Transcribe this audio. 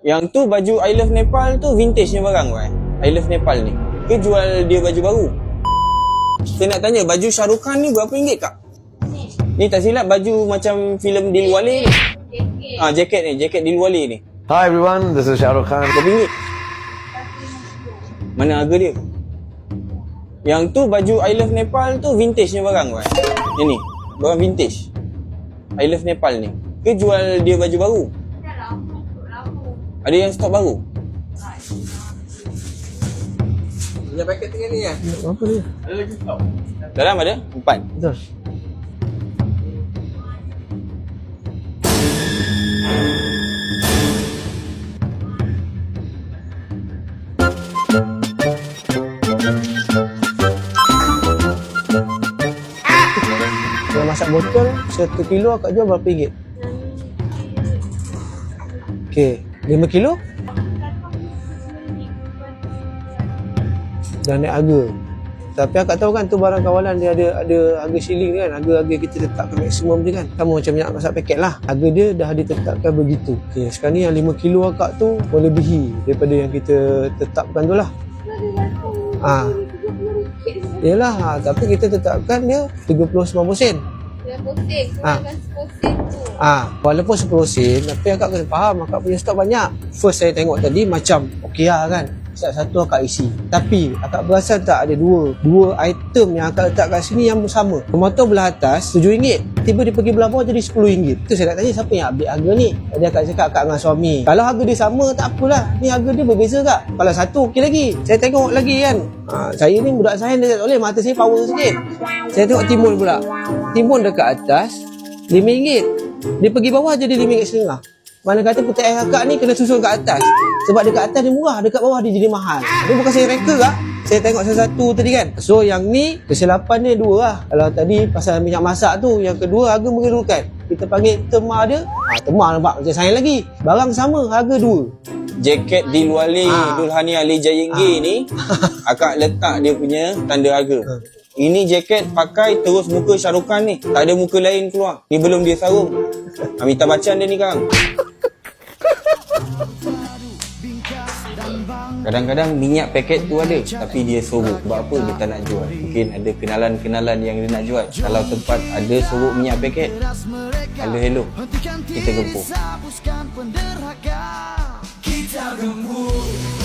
Yang tu baju I Love Nepal tu vintage ni barang kan? I Love Nepal ni. Ke jual dia baju baru? Saya nak tanya, baju Shah Rukh Khan ni berapa ringgit kak? Ni tak silap baju macam filem Dilwale ni. Ah, jaket ni, jaket Dilwale ni. Hi everyone, this is Shah Rukh Khan. Berapa ringgit? Mana harga dia? Yang tu baju I Love Nepal tu vintage ni barang kan? Yang ni, barang vintage. I Love Nepal ni. Ke jual dia baju baru? Ada yang stok baru? Punya paket tengah ni ya. Apa dia? Dalam ada? Empat. Betul. Kalau masak botol, satu kilo akak jual berapa ringgit? Okey, lima kilo? Dah naik harga. Tapi akak tahu kan tu barang kawalan dia ada ada harga shilling kan, harga-harga kita tetapkan maksimum dia kan. Sama macam minyak masak paket lah. Harga dia dah ditetapkan begitu. Okey, sekarang ni yang lima kilo akak tu melebihi daripada yang kita tetapkan tu lah. Ah. Yelah, ha, tapi kita tetapkan dia 30-90 sen. Ah, walaupun 10 sen tapi akak kena faham akak punya stok banyak. First saya tengok tadi macam okey lah kan. Satu akak isi. Tapi akak perasan tak ada dua dua item yang akak letak kat sini yang sama. Tomato belah atas RM7. Tiba dia pergi belah bawah jadi RM10. Tu saya nak tanya siapa yang update harga ni? Tadi akak cakap akak dengan suami. Kalau harga dia sama tak apalah. Ni harga dia berbeza kak. Kalau satu okey lagi. Saya tengok lagi kan. Ha, saya ni budak saya dia tak boleh mata saya power sikit. Saya tengok timun pula. Timun dekat atas RM5. Dia pergi bawah jadi RM5.5. Mana kata putih air kakak ni kena susun kat atas. Sebab dekat atas dia murah, dekat bawah dia jadi mahal. Dia bukan saya reka kak. Saya tengok satu-satu tadi kan. So yang ni kesilapan dia dua lah. Kalau tadi pasal minyak masak tu, yang kedua harga menggerukan. Kita panggil tema dia. Ha, tema nampak macam saya lagi. Barang sama, harga dua. Jaket Dilwale Ah. Dulhani Ali Jayenggi ni akak letak dia punya tanda harga. Ini jaket pakai terus muka Khan ni. Tak ada muka lain keluar. Ni belum dia sarung. Amitabh Bachchan dia ni kang. Kadang-kadang minyak paket tu ada Tapi dia sorok Sebab apa dia tak nak jual Mungkin ada kenalan-kenalan yang dia nak jual Kalau tempat ada sorok minyak paket Hello hello Kita gempur Kita gembur